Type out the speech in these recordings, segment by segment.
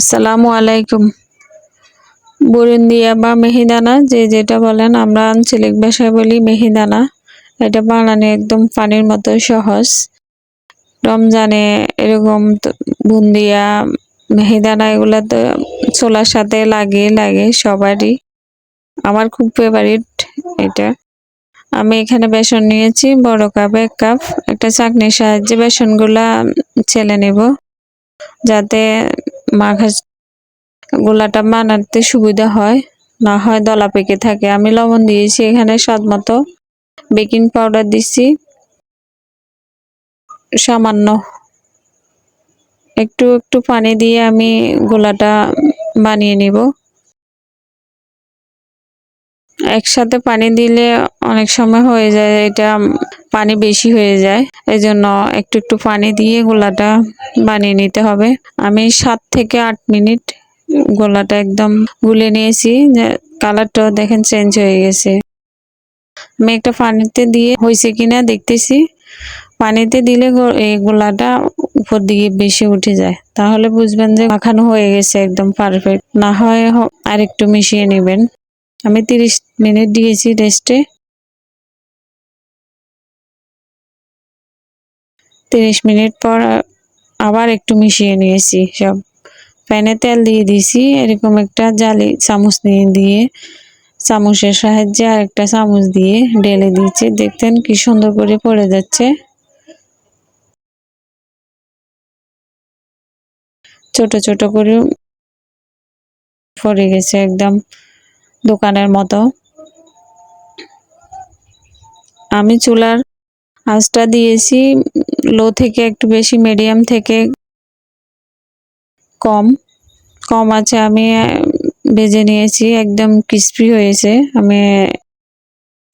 আসসালামু আলাইকুম। বুরুন্দিয়া বা মেহিদানা, যে যেটা বলেন আমরা আঞ্চলিক ভাষায় বলি মেহিদানা। এটা বানানো একদম পানির মতো সহজ। রমজানে এরকম বুন্দিয়া, মেহিদানা এগুলো তো ছোলার সাথে লাগে লাগে সবারই। আমার খুব ফেভারিট এটা। আমি এখানে বেসন নিয়েছি, বড় কাপ এক কাপ একটা চাকনির সাহায্যে বেসনগুলা ছেলে নেব, যাতে মাখা গোলাটা বানাতে সুবিধা হয়, না হয় দলা পেকে থাকে। আমি লবণ দিয়েছি এখানে স্বাদ মতো। বেকিং পাউডার দিচ্ছি সামান্য। একটু একটু পানি দিয়ে আমি গোলাটা বানিয়ে নিব। একসাথে পানি দিলে অনেক সময় হয়ে যায়, এটা পানি বেশি হয়ে যায়। এই জন্য একটু একটু পানি দিয়ে গোলাটা বানিয়ে নিতে হবে। আমি সাত থেকে আট মিনিট গোলাটা একদম গুলে নিয়েছি, যে কালারটাও দেখেন চেঞ্জ হয়ে গেছে। আমি একটা পানিতে দিয়ে, হয়েছে কিনা দেখতেছি, পানিতে দিলে এই গোলাটা উপর দিকে বেশি উঠে যায়। তাহলে বুঝবেন যে মাখানো হয়ে গেছে একদম পারফেক্ট না হয় আর একটু মিশিয়ে নেবেন। আমি তিরিশ মিনিট দিয়েছি রেস্টে তিরিশ মিনিট পর আবার একটু মিশিয়ে নিয়েছি সব। প্যানে তেল দিয়ে দিয়েছি, এরকম একটা জালি চামচ নিয়ে দিয়ে, চামচের সাহায্যে আর একটা চামচ দিয়ে ঢেলে দিয়েছি। দেখতেন কি সুন্দর করে পড়ে যাচ্ছে। ছোট ছোট করে পড়ে গেছে একদম। দোকানের মতো। আমি চুলার আঁচটা দিয়েছি, লো থেকে একটু বেশি, মিডিয়াম থেকে কম। কম আছে, আমি ভেজে নিয়েছি, একদম ক্রিস্পি হয়েছে। আমি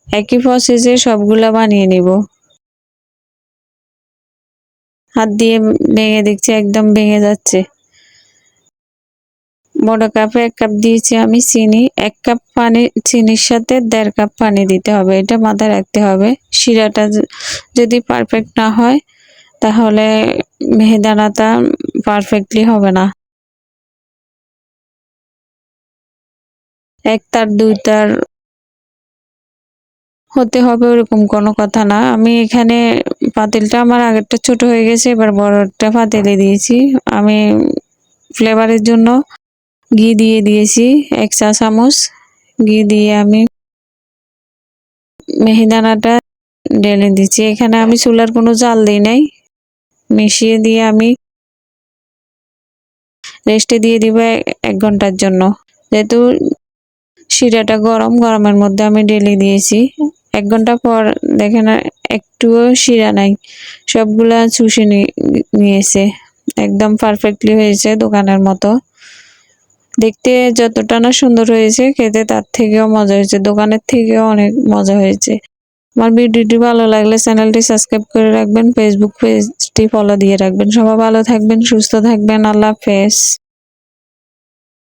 একই প্রসেসে সবগুলা বানিয়ে নিব। হাত দিয়ে ভেঙে দেখছি, একদম ভেঙে যাচ্ছে। বড় কাপে এক কাপ দিয়েছি আমি চিনি, এক কাপ পানি, চিনির সাথে দেড় কাপ পানি দিতে হবে, এটা মাথায় রাখতে হবে। শিরাটা যদি পারফেক্ট না হয়, তাহলে মেহেদানাটা পারফেক্টলি হবে না। এক তার, দুই তার হতে হবে ওরকম কোনো কথা না। আমি এখানে পাতিলটা আমার আগেরটা ছোট হয়ে গেছে, এবার বড়টা পাতিলে দিয়েছি। আমি ফ্লেভারের জন্য ঘি দিয়ে দিয়েছি, এক চা চামচ ঘি দিয়ে আমি মেহিদানাটা ঢেলে দিচ্ছি। এখানে আমি চুলার কোনো জাল দিই নাই। মিশিয়ে দিয়ে আমি রেস্টে দিয়ে দিব এক ঘণ্টার জন্য। যেহেতু শিরাটা গরম, গরমের মধ্যে আমি ঢেলে দিয়েছি। এক ঘণ্টা পর দেখেন একটুও শিরা নাই। সবগুলা চুষে নিয়েছে। একদম পারফেক্টলি হয়েছে দোকানের মতো। দেখতে যতটা না সুন্দর হয়েছে, খেতে তার থেকেও মজা হয়েছে, দোকানের থেকেও অনেক মজা হয়েছে। আমার ভিডিওটি ভালো লাগলে চ্যানেলটি সাবস্ক্রাইব করে রাখবেন ফেসবুক পেজটি ফলো দিয়ে রাখবেন। সবাই ভালো থাকবেন, সুস্থ থাকবেন, আল্লাহ হাফেজ।